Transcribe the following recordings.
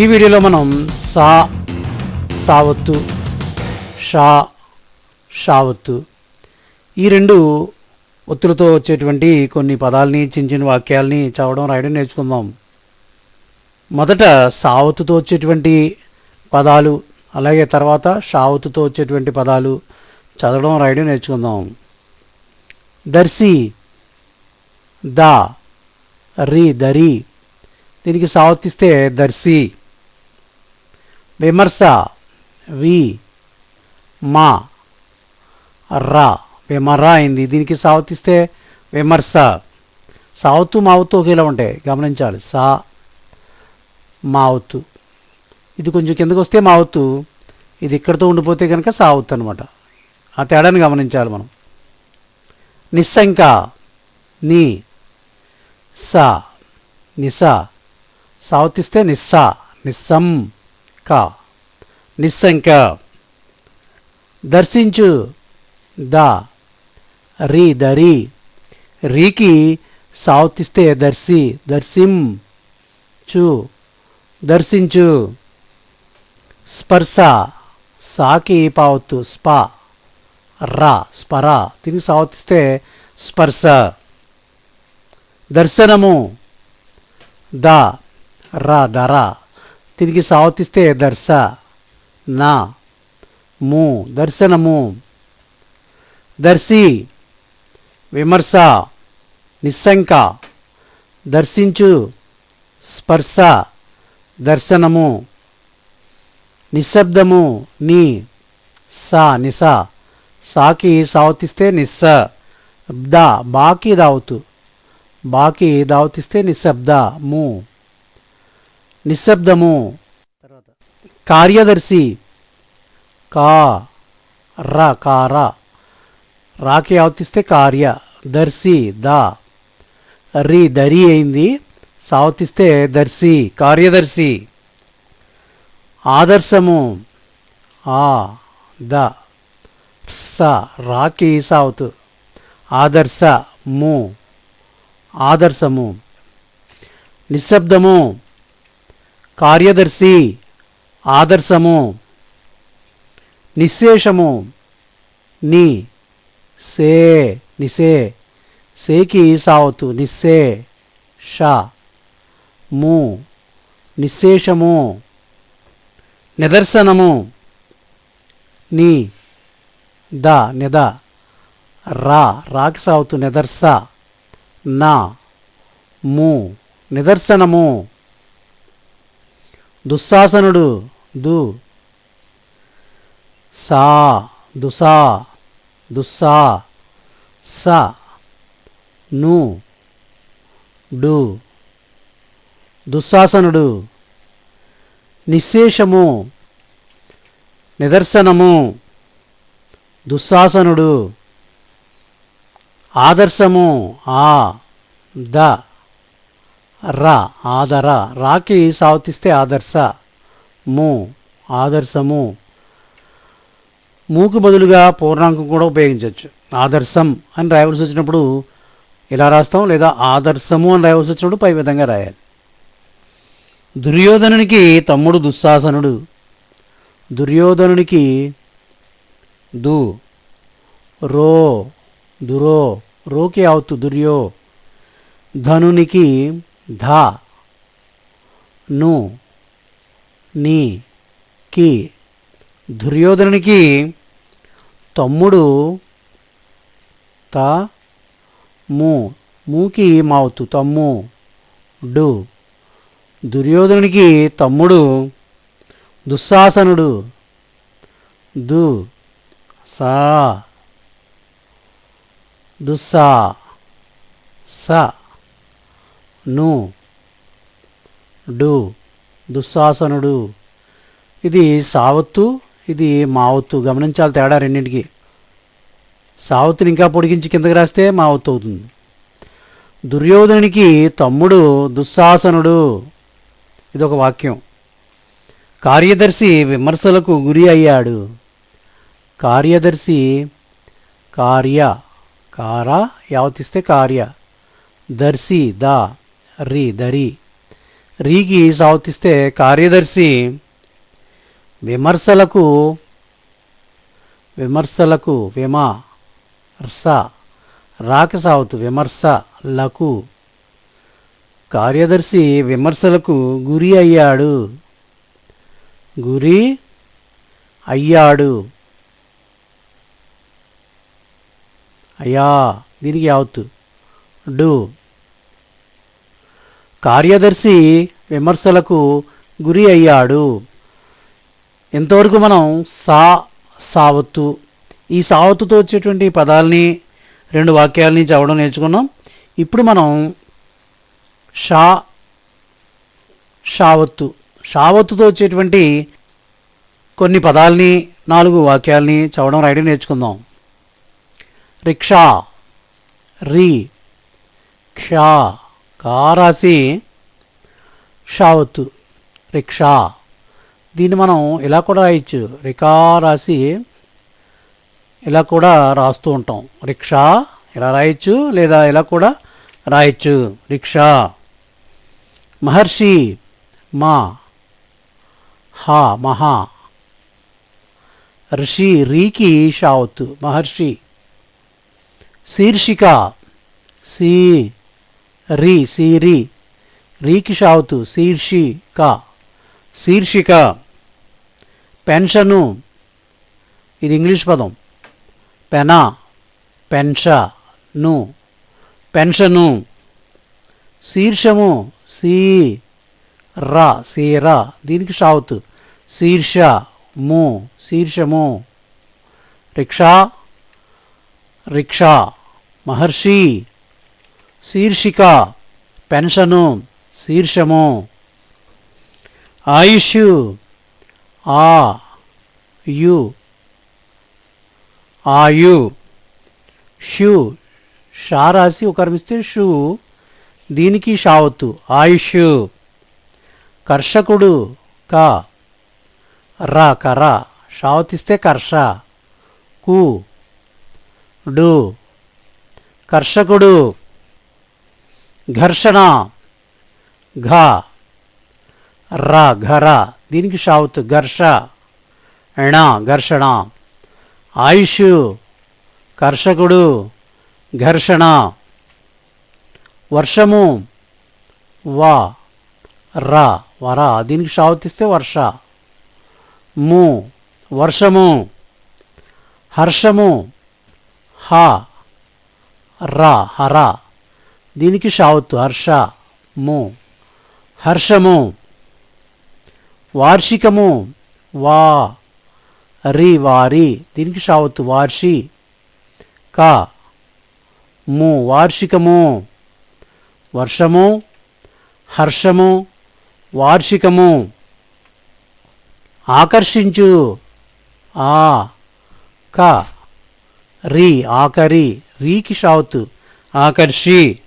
ఈ వీడియోలో మనం సా సావత్తు షా షావత్తు ఈ రెండు ఒత్తులతో వచ్చేటువంటి కొన్ని పదాలని చిన్న చిన్న వాక్యాలని చదవడం రాయడం నేర్చుకుందాం. మొదట సావత్తుతో వచ్చేటువంటి పదాలు అలాగే తర్వాత షావత్తుతో వచ్చేటువంటి పదాలు చదవడం రాయడం నేర్చుకుందాం. దర్శి దా రి దరి. దీనికి సావత్తిస్తే దర్శి. విమర్శ. వి. మా. రా. విమరా అయింది. దీనికి సావతిస్తే విమర్శ. సావత్తు మావత్తు ఒకేలా ఉంటాయి. గమనించాలి. సా. మావత్తు ఇది కొంచెం కిందకు వస్తే మావత్తు ఇది ఇక్కడితో ఉండిపోతే కనుక సావత్తు అనమాట ఆ తేడాని గమనించాలి మనం. నిస్సంక. నీ. సా. నిసా. సావతిస్తే నిస్సా. నిస్సం. క నిస్సంక. దర్శించు. ద. రి దరి. రీకి సావతిస్తే దర్శి. దర్శిం. చు. దర్శించు. స్పర్శ. సాకి పావత్తు స్పా. రా. స్పర. దీనికి సావతిస్తే స్పర్శ. దర్శనము. ద. రా. దరా తిరిగి సావతిస్తే దర్శ నా ము దర్శనము. దర్శి విమర్శ నిస్సంక. దర్శించు స్పర్శ దర్శనము. నిశ్శబ్దము నీ సా నిస. సాకి సావతిస్తే నిస్స. ద బాకి దావుతు. బాకి దావతిస్తే నిశ్శబ్ద మూ. నిశ్శబ్దము. కార్యదర్శి కా ర కార రాకి ఆవతిస్తే కార్య దర్శి దా. రి దరి అయింది. సావతిస్తే దర్శి కార్యదర్శి. ఆదర్శము ఆ ద. స రాకి సావుతు. ఆదర్శ ము ఆదర్శము. నిశ్శబ్దము కార్యదర్శి ఆదర్శము నిశ్శేషము ని సే నిసే సేకి సావతు నిస్సే ష ము నిశ్శేషము నిదర్శనము ని ద నిద రా రాకి సావుతు నిదర్శ నా ము నిదర్శనము దుశ్శాసనుడు దు. సా దుసా దుస్సా స ను డు. దుశ్శాసనుడు నిశ్శేషము నిదర్శనము. దుశ్శాసనుడు ఆదర్శము ఆ ద. ర ఆదర. రాకి సావతిస్తే ఆదర్శ. మూ ఆదర్శము. మూకు బదులుగా పూర్ణాంకం కూడా ఉపయోగించవచ్చు. ఆదర్శం అని రాయవలసి వచ్చినప్పుడు ఇలా రాస్తాం లేదా ఆదర్శము అని రాయవలసి వచ్చినప్పుడు పై విధంగా రాయాలి. దుర్యోధనునికి తమ్ముడు దుశ్శాసనుడు దుర్యోధనునికి దు. రో దురో. రోకి అవుతు దుర్యో. ధనునికి ధా ను నీ కి. దుర్యోధనునికి తమ్ముడు త ము మూకి మావుతు తమ్ము డు. దుర్యోధనునికి తమ్ముడు దుశ్శాసనుడు దు సా. దుస్సా స. ను. డు. దుశ్శాసనుడు. ఇది సావత్తు ఇది మావత్తు. గమనించాలి తేడా రెండింటికి. సావత్తుని ఇంకా పొడిగించి కిందకి రాస్తే మావత్తు అవుతుంది. దుర్యోధనునికి తమ్ముడు దుశ్శాసనుడు. ఇది ఒక వాక్యం. కార్యదర్శి విమర్శలకు గురి అయ్యాడు. కార్యదర్శి కార్య కార యావతిస్తే కార్య. దర్శి ద. రి దరి. రీకి సావతిస్తే కార్యదర్శి విమర్శలకు విమర్శలకు విమర్శ. రాక సావతు విమర్శలకు. కార్యదర్శి విమర్శలకు గురి అయ్యాడు. గురి అయ్యాడు. అయ్యా దీనికి అవుతు డు. కార్యదర్శి విమర్శలకు గురి అయ్యాడు. ఇంతవరకు మనం సా సావత్తు ఈ సావత్తుతో వచ్చేటువంటి పదాలని రెండు వాక్యాలని చదవడం నేర్చుకున్నాం. ఇప్పుడు మనం షా షావత్తు షావత్తుతో వచ్చేటువంటి కొన్ని పదాలని నాలుగు వాక్యాలని చదవడం రాయడం నేర్చుకుందాం. రిక్షా రి క్షా కారాసి షావత్తు రిక్షా. దీన్ని మనం ఇలా కూడా రాయొచ్చు. రికా రాసి ఇలా కూడా రాస్తూ ఉంటాం. రిక్షా ఇలా రాయొచ్చు లేదా ఇలా కూడా రాయొచ్చు. రిక్షా. మహర్షి మా హా మహా. ఋషి రీకి షావత్తు మహర్షి. శీర్షిక సి రి సీరి రీకి షావుతు శీర్షిక శీర్షిక పెన్షను. ఇది ఇంగ్లీష్ పదం. పెనా పెన్షను. పెన్షను. శీర్షము సీ రా సీరా. దీనికి షావుతు. శీర్ష ము శీర్షము రిక్షా రిక్షా. మహర్షి శీర్షిక పెన్షను శీర్షము. ఆయుష్ ఆ యు. ఆయు. షు షా రాసి ఒకరిమిస్తే షూ. దీనికి షావత్తు. ఆయుష్. కర్షకుడు క. రా కర షావతిస్తే కర్ష. కు. డు. కర్షకుడు. ఘర్షణ ఘ ర ఘర. దీనికి షావుత్ ఘర్ష ణ ఘర్షణ. ఆయుష్ కర్షకుడు ఘర్షణ. వర్షము వా ర వర. దీనికి షావుతిస్తే వర్ష. ము వర్షము. హర్షము హ ర హర. దీనికి షావత్తు. హర్షము హర్షము. వార్షికము. వా. రి వారి దీనికి షావత్తు. వార్షి క. ము. వార్షికము. వర్షము. హర్షము. వార్షికము. ఆకర్షించు. ఆ. క. రి ఆకరి. రీకి షావత్తు. ఆకర్షి.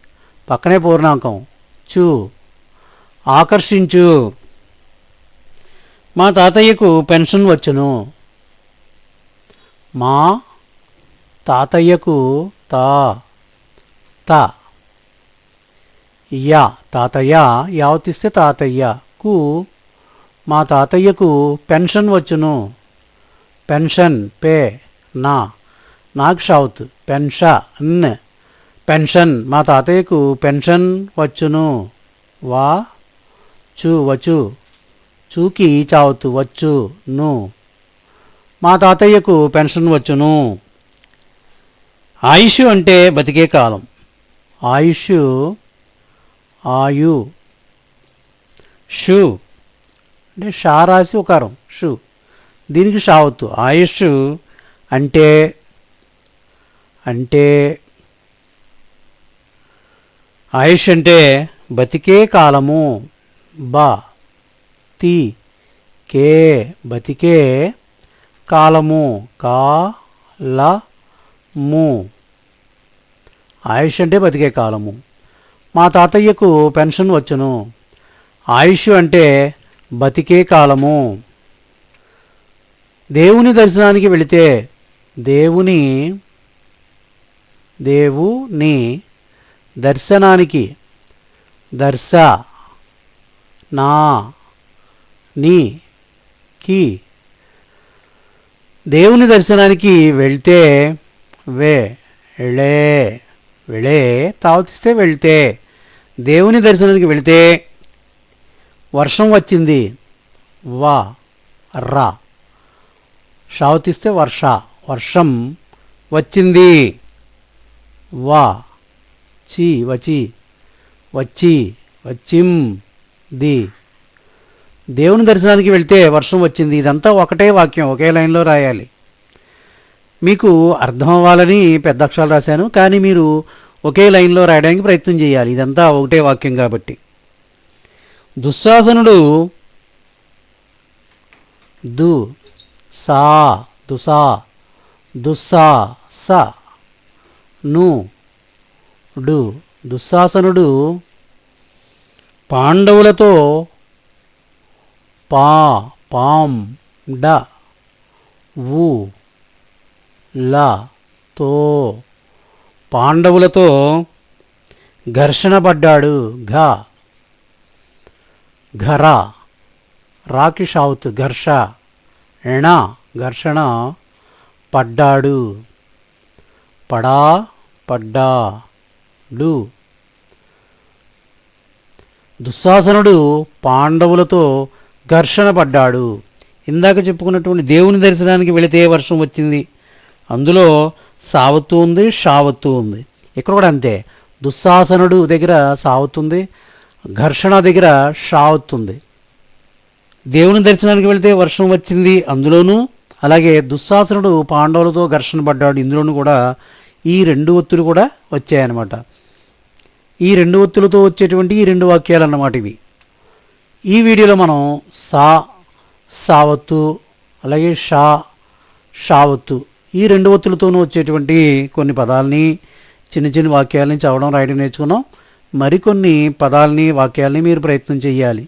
పక్కనే పూర్ణాంకం. చూ. ఆకర్షించు. మా తాతయ్యకు పెన్షన్ వచ్చును. మా తాతయ్యకు తా. తా. యా తాతయ్య యావతిస్తే తాతయ్యకు మా తాతయ్యకు పెన్షన్ వచ్చును. పెన్షన్ పే నా. నాకు షౌత్ పెన్షన్. పెన్షన్ మా తాతయ్యకు పెన్షన్ వచ్చును. వా చు వచ్చు. చూకి చావుతు వచ్చు ను మా తాతయ్యకు పెన్షన్ వచ్చును. ఆయుష్ అంటే బతికే కాలం. ఆయుష్ ఆయు. షు అంటే షా రాసి ఉకారం. షు. దీనికి షావత్తు ఆయుష్ అంటే అంటే ఆయుష్ అంటే బతికే కాలము. బా తి కే బతికే కాలము. కా ల ము. ఆయుష్ అంటే బతికే కాలము. మా తాతయ్యకు పెన్షన్ వచ్చును. ఆయుష్ అంటే బతికే కాలము. దేవుని దర్శనానికి వెళితే దేవుని దేవుని దర్శనానికి దర్శ నా నీ కి. దేవుని దర్శనానికి వెళ్తే వే వెళ్ళే వెళ్ళే తావతిస్తే వెళ్తే. దేవుని దర్శనానికి వెళితే వర్షం వచ్చింది. వా రా. షావతిస్తే వర్ష వర్షం వచ్చింది. వా. చి వచి వచ్చి వచ్చిం ది. దేవుని దర్శనానికి వెళ్తే వర్షం వచ్చింది. ఇదంతా ఒకటే వాక్యం ఒకే లైన్లో రాయాలి. మీకు అర్థం అవ్వాలని పెద్ద అక్షరాలు రాశాను కానీ మీరు ఒకే లైన్లో రాయడానికి ప్రయత్నం చేయాలి. ఇదంతా ఒకటే వాక్యం కాబట్టి. దుశ్శాసనుడు దు సా దుసా దుస్సా స ను డు దుశ్శాసనుడు పాండవులతో పా పాం డ ఉ ల తో పాండవులతో ఘర్షణ పడ్డాడు. ఘ ఘర రాకి షావుత్ ఘర్ష ఎణ ఘర్షణ పడ్డాడు. పడా పడ్డా. డు దుశ్శాసనుడు పాండవులతో ఘర్షణ పడ్డాడు. ఇందాక చెప్పుకున్నటువంటి దేవుని దర్శనానికి వెళితే వర్షం వచ్చింది. అందులో సావత్తు ఉంది షావత్తు ఉంది. ఇక్కడ కూడా అంతే. దుశ్శాసనుడు దగ్గర సావత్తుంది ఘర్షణ దగ్గర షావత్తుంది దేవుని దర్శనానికి వెళితే వర్షం వచ్చింది అందులోనూ అలాగే దుశ్శాసనుడు పాండవులతో ఘర్షణ పడ్డాడు. ఇందులోనూ కూడా ఈ రెండు ఒత్తులు కూడా వచ్చాయన్నమాట. ఈ రెండు ఒత్తులతో వచ్చేటువంటి ఈ రెండు వాక్యాలు అన్నమాట ఇవి. ఈ వీడియోలో మనం సా సావత్తు అలాగే షా షావత్తు ఈ రెండు ఒత్తులతోనూ వచ్చేటువంటి కొన్ని పదాలని చిన్న చిన్న వాక్యాలని చదవడం రాయడం నేర్చుకున్నాం. మరికొన్ని పదాలని వాక్యాలని మీరు ప్రయత్నం చేయాలి.